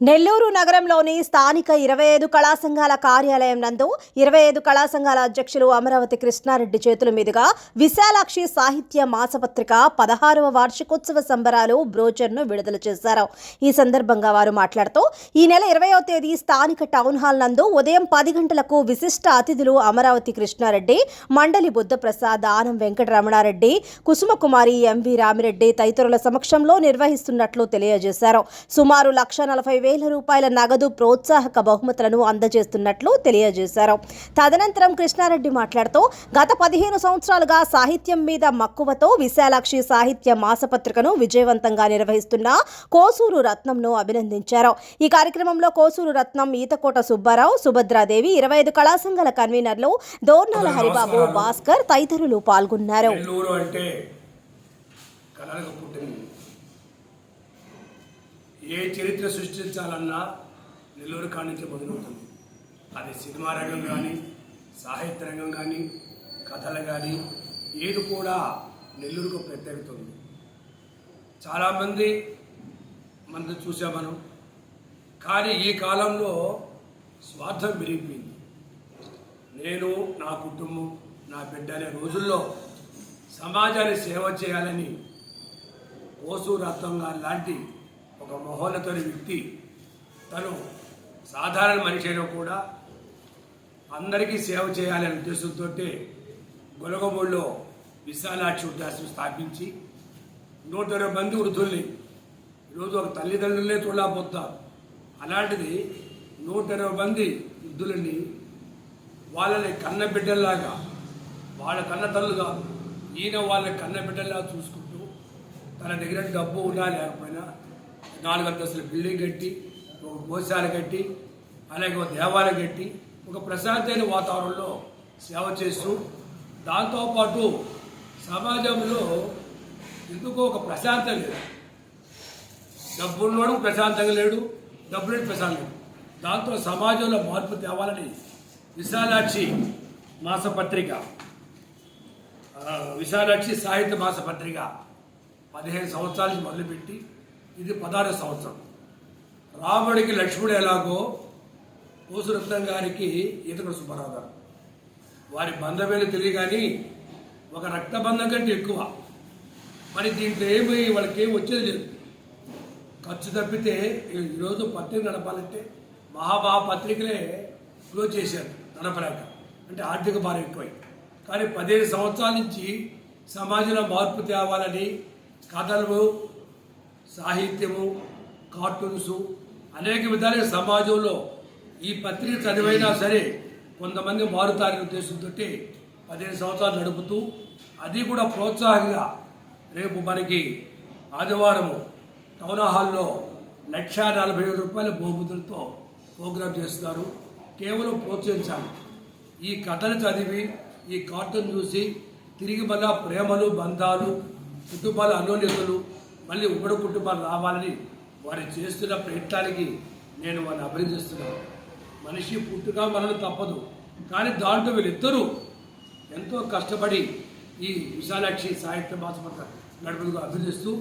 నెల్లూరు నగరంలోని స్థానిక ఇరవై ఐదు కళా సంఘాల కార్యాలయం నందు ఇరవై ఐదు కళా సంఘాల అధ్యక్షులు అమరావతి కృష్ణారెడ్డి చేతుల మీదుగా విశాలాక్షి సాహిత్య మాసపత్రిక పదహారవ వార్షికోత్సవ సంబరాలు బ్రోచర్ను విడుదల చేశారు. ఈ సందర్భంగా వారు మాట్లాడుతూ ఈ నెల ఇరవయో తేదీ స్థానిక టౌన్ హాల్ నందు ఉదయం పది గంటలకు విశిష్ట అతిథులు అమరావతి కృష్ణారెడ్డి మండలి బుద్ధప్రసాద్ ఆనం వెంకటరమణారెడ్డి కుసుమకుమారి ఎంవి రామిరెడ్డి తదితరుల సమక్షంలో నిర్వహిస్తున్నట్లు తెలియజేశారు. సుమారు లక్ష నలభై వేల రూపాయల నగదు ప్రోత్సాహక బహుమతులను అందజేస్తున్నట్లు తెలియజేశారు. తదనంతరం కృష్ణారెడ్డి మాట్లాడుతూ గత పదిహేను సంవత్సరాలుగా సాహిత్యం మీద మక్కువతో విశాలాక్షి సాహిత్య మాసపత్రికను విజయవంతంగా నిర్వహిస్తున్న కోసూరు రత్నంను అభినందించారు. ఈ కార్యక్రమంలో కోసూరు రత్నం ఈతకోట సుబ్బారావు సుభద్రాదేవి ఇరవై ఐదు కళా సంఘాల కన్వీనర్లు దోర్నాల హరిబాబు భాస్కర్ తదితరులు పాల్గొన్నారు నెల్లూరు అంటే కళలకు పుట్టింది ఏ చరిత్ర సృష్టించాలన్నా నెల్లూరు కాడి నుంచి మొదలవుతుంది. అది సినిమా రంగం కానీ సాహిత్య రంగం కానీ కథలు కానీ ఏది కూడా నెల్లూరుకు ప్రత్యేకతుంది చాలామంది మనది చూసాం మనం. కానీ ఈ కాలంలో స్వార్థం పెరిగిపోయింది నేను నా కుటుంబం నా బిడ్డ అనే రోజుల్లో సమాజాన్ని సేవ చేయాలని ఓసు రత్నం లాంటి ఒక మహోన్నతని వ్యక్తి తను సాధారణ మనిషి అయినా కూడా అందరికీ సేవ చేయాలనే ఉద్దేశంతో గొలగమూడిలో విశాలాక్షి ఉద్యాసం స్థాపించి నూట ఇరవై మంది వృద్ధుల్ని ఈరోజు ఒక తల్లిదండ్రులనే చూడలేకపోతారు అలాంటిది నూట ఇరవై మంది వృద్ధులని వాళ్ళని కన్న బిడ్డల్లాగా వాళ్ళ కన్న తల్లు కాదు ఈయన వాళ్ళ కన్న బిడ్డల్లా చూసుకుంటూ తన దగ్గర డబ్బు ఉన్నా లేకపోయినా నాలుగు అంతస్తుల బిల్డింగ్ కట్టి ఒక భోజనాలు కట్టి అలాగే ఒక దేవాలయం కట్టి ఒక ప్రశాంతమైన వాతావరణంలో సేవ చేస్తూ దాంతోపాటు సమాజంలో ఎందుకో ఒక ప్రశాంతం లేదు. డబ్బున్నోడు ప్రశాంతంగా లేడు డబ్బులు ప్రశాంతం లేడు. దాంతో సమాజంలో మార్పు తేవాలని విశాలాక్షి మాసపత్రిక విశాలాక్షి సాహిత్య మాసపత్రిక పదిహేను సంవత్సరాల నుంచి మొదలుపెట్టి ఇది పదహారు సంవత్సరం. రాముడికి లక్ష్మణుడు ఎలాగో పోసురత్నం గారికి ఈతకుడు సుబ్బారావు గారు వారి బంధమేలు తెలియ కానీ ఒక రక్తబంధం కంటే ఎక్కువ. మరి దీంట్లో ఏమి వాళ్ళకి ఏమి వచ్చేది లేదు. ఖర్చు తప్పితే ఈరోజు పత్రిక నడపాలంటే మహామహా పత్రికలే క్లోజ్ చేశారు నడపలేక. అంటే ఆర్థిక భారం ఎక్కువై. కానీ పదిహేను సంవత్సరాల నుంచి సమాజంలో మార్పు తేవాలని కథలు సాహిత్యము కార్టూన్స్ అనేక విధాలుగా సమాజంలో ఈ పత్రిక చదివైనా సరే కొంతమంది మారుతారనే ఉద్దేశంతో పదిహేను సంవత్సరాలు నడుపుతూ అది కూడా ప్రోత్సాహంగా రేపు మనకి ఆదివారము టౌన్ హాల్లో లక్ష నలభై వేల రూపాయల బహుమతులతో ప్రోగ్రామ్ చేస్తున్నారు కేవలం ప్రోత్సహించాలి. ఈ కథలు చదివి ఈ కార్టూన్ చూసి తిరిగి మళ్ళా ప్రేమలు బంధాలు కుటుంబాల అన్యోన్యతలు మళ్ళీ ఉమ్మడి కుటుంబాలు రావాలని వారు చేస్తున్న ప్రయత్నానికి నేను వారిని అభినందిస్తున్నాను మనిషి పుట్టుక మనల్ని తప్పదు. కానీ దాంట్లో వీళ్ళిద్దరూ ఎంతో కష్టపడి ఈ విశాలాక్షి సాహిత్య మాసపత్ర నడుపుకు అభినందిస్తూ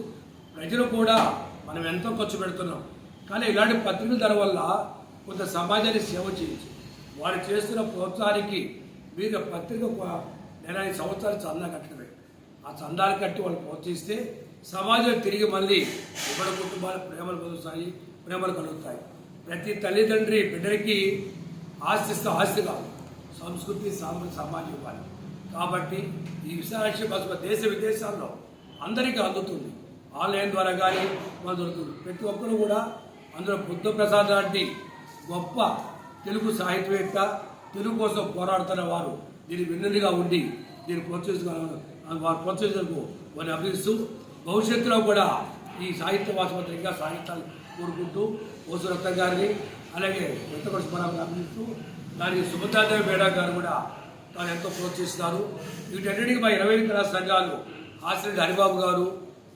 ప్రజలు కూడా మనం ఎంతో ఖర్చు పెడుతున్నాం. కానీ ఇలాంటి పత్రికల ధర వల్ల కొంత సమాజాన్ని సేవ చేయొచ్చు వారు చేస్తున్న ప్రోత్సాహానికి మీరు పత్రిక నెల ఐదు సంవత్సరాలు చందా కట్టడమే. ఆ చందాలు కట్టి వాళ్ళు ప్రోత్సహిస్తే సమాజం తిరిగి మళ్ళీ ఇబ్బంది కుటుంబాలు ప్రేమలు కలుగుతాయి ప్రేమలు కలుగుతాయి. ప్రతి తల్లిదండ్రి బిడ్డకి ఆస్తిస్తే ఆస్తి కాదు సంస్కృతి సామ సమాజం ఇవ్వాలి. కాబట్టి ఈ విశాలాక్షి భాష దేశ విదేశాల్లో అందరికీ అందుతుంది. ఆన్లైన్ ద్వారా కానీ మన దొరుకుతుంది ప్రతి ఒక్కరు కూడా అందులో బుద్ధ ప్రసాద్ లాంటి గొప్ప తెలుగు సాహిత్యవేత్త తెలుగు కోసం పోరాడుతున్న వారు దీని వెన్నునిగా ఉండి దీన్ని ప్రోత్సహించగలరు వారు ప్రోత్సహించకు వారిని అభినందిస్తూ భవిష్యత్తులో కూడా ఈ సాహిత్య వాసపత్రికగా సాహిత్యాలు కోరుకుంటూ ఓసురత్న గారిని అలాగే వెంకట సుబ్బారావు గారిని అభినందిస్తూ దానికి సుభద్రాదేవి బేడా గారు కూడా తాను ఎంతో ప్రోత్సహిస్తున్నారు. వీటన్నిటికీ మా ఇరవై కళా సంఘాలు ఆశ్రయ హరిబాబు గారు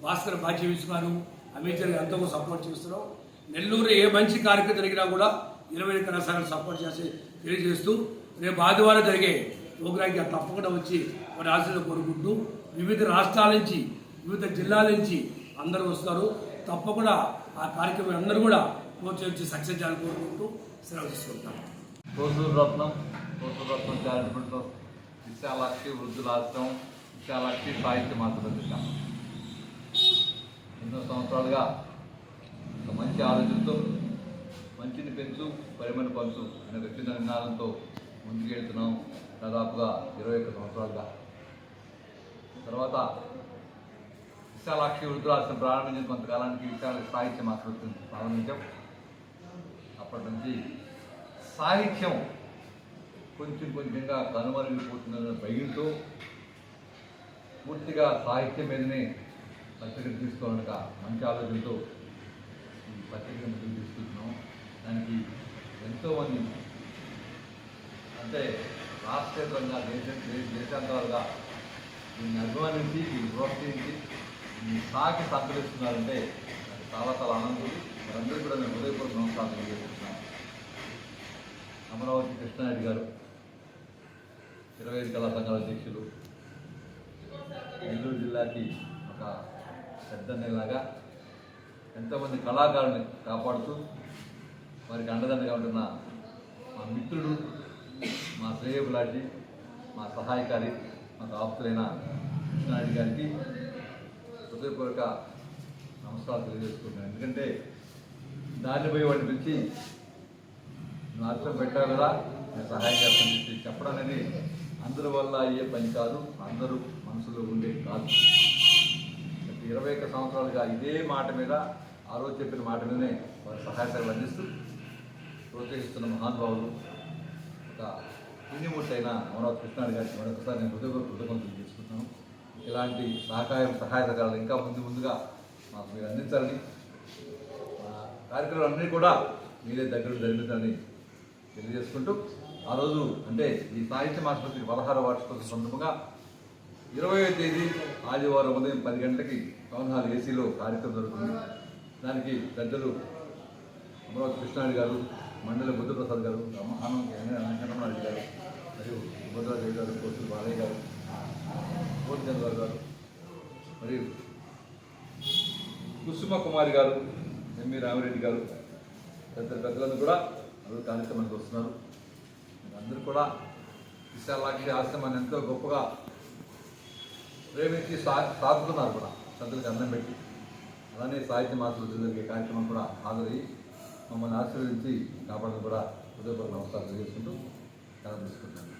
భాస్కర్ భాగ్యవిష్ గారు అమిత్ గారు ఎంతో సపోర్ట్ చేస్తున్నాం నెల్లూరు ఏ మంచి కార్యక్రమం జరిగినా కూడా ఇరవై కళా సంఘాలు సపోర్ట్ చేసి తెలియజేస్తూ రేపు ఆదివారం జరిగే ప్రోగ్రాంకి తప్పకుండా వచ్చి వారి ఆశలు కోరుకుంటూ వివిధ రాష్ట్రాల నుంచి వివిధ జిల్లాల నుంచి అందరూ వస్తారు. తప్పకుండా ఆ కార్యక్రమం అందరూ కూడా కోర్టు వచ్చి సక్సెస్ చేయాలని కోరుకుంటూ సెలవు తీసుకుంటాం రత్నం తోసూరు రత్నం చారిటబుల్ ట్రస్ట్ విశాలాక్షి వృద్ధుల ఆశ్రమం విశాలాక్షి సాహిత్య మాతృపత్రిక ఎన్నో సంవత్సరాలుగా ఒక మంచి ఆలోచనతో మంచిని పెంచు పరిమళ పంచు అనే వ్యక్తిగత నినాదంతో ముందుకెళ్తున్నాం. దాదాపుగా ఇరవై ఒక్క సంవత్సరాలుగా. తర్వాత విశాలాక్షి వృద్ధులాశ్రమం ప్రారంభించిన కొంతకాలానికి విశాల సాహిత్య మాతృత్వం ప్రారంభించాం అప్పటి నుంచి సాహిత్యం కొంచెం కొంచెంగా కనుమరుగిపోతుందన్న భయంతో పూర్తిగా సాహిత్యం మీదనే పత్రిక తీసుకోవడానికి మంచి ఆలోచనతో ఈ పత్రికను ముందుకు తీసుకుంటున్నాం. దానికి ఎంతోమంది అంటే రాష్ట్రీయంగా దేశ- దేశాంతరాలుగా దీన్ని అభిమానించి దీన్ని ప్రోత్సహించి దీన్ని సాకి చాలా చాలా ఆనందం. వారందరూ కూడా నేను హృదయపూర్వక నమస్కారం తెలియజేస్తున్నాను అమరావతి కృష్ణారెడ్డి గారు ఇరవై ఐదు కళా సంఘాల అధ్యక్షులు నెల్లూరు జిల్లాకి ఒక పెద్ద నెలలాగా ఎంతోమంది కళాకారుని కాపాడుతూ వారికి అండదండగా ఉంటున్న మా మిత్రుడు మా శ్రేయబులాటి మా సహాయకారి మాకు ఆప్తులైన కృష్ణారెడ్డి గారికి హృదయపూర్వక నమస్కారాలు తెలియజేసుకుంటున్నాను. ఎందుకంటే దాన్ని పోయి వాడిని పిలిచి నువ్వు అర్థం పెట్టావు కదా నేను సహాయం చేస్తాను చెప్పి చెప్పడం అనేది అందరి వల్ల అయ్యే పని కాదు అందరూ మనసులో ఉండే కాదు. గత ఇరవై ఒక్క సంవత్సరాలుగా ఇదే మాట మీద ఆ రోజు చెప్పిన మాట మీదనే వారి సహాయ సేవలు అందిస్తూ ప్రోత్సహిస్తున్న మహానుభావులు ఒక పుణ్యమూర్తి అయిన అమరావతి కృష్ణాడు గారికి మరొకసారి నేను హృదయపూర్వక కృతజ్ఞతలు చేసుకుంటున్నాను ఇలాంటి సహకారం సహాయ ఇంకా ముందు ముందుగా మాకు మీరు అందించాలని మా కార్యక్రమాలన్నీ కూడా మీరే దగ్గర జరిపించాలని తెలియజేసుకుంటూ ఆ రోజు అంటే ఈ సాహిత్య ఆసుపత్రికి పదహార వార్షికోత్సవ సందర్భంగా ఇరవయో తేదీ ఆదివారం ఉదయం పది గంటలకి టౌన్ హాల్ ఏసీలో కార్యక్రమం జరుగుతుంది. దానికి పెద్దలు అమరావతి కృష్ణారెడ్డి గారు మండల బుద్ధప్రసాద్ గారు ఆనం వెంకటరమణారెడ్డి గారు మరియు సుభద్రాదేవి గారు కోసులు బాలయ్య గారు కోటిచంద్రరావు గారు మరియు కుసుమ కుమారి గారు ఎంవి రామిరెడ్డి గారు తదితర పెద్దలందరూ కూడా అందరూ కార్యక్రమానికి వస్తున్నారు. అందరూ కూడా విశాలాక్షి ఆశ్రమాన్ని ఎంతో గొప్పగా ప్రేమించి సా సాగుతున్నారు కూడా. పెద్దలకు అన్నం పెట్టి. అలానే సాహిత్య మాటలు జరిగే కార్యక్రమం కూడా హాజరయ్యి మమ్మల్ని ఆశీర్వదించి కాపాడడం కూడా హృదయపూర్వక నమస్కారం తెలియజేసుకుంటూ కనిపిస్తున్నాను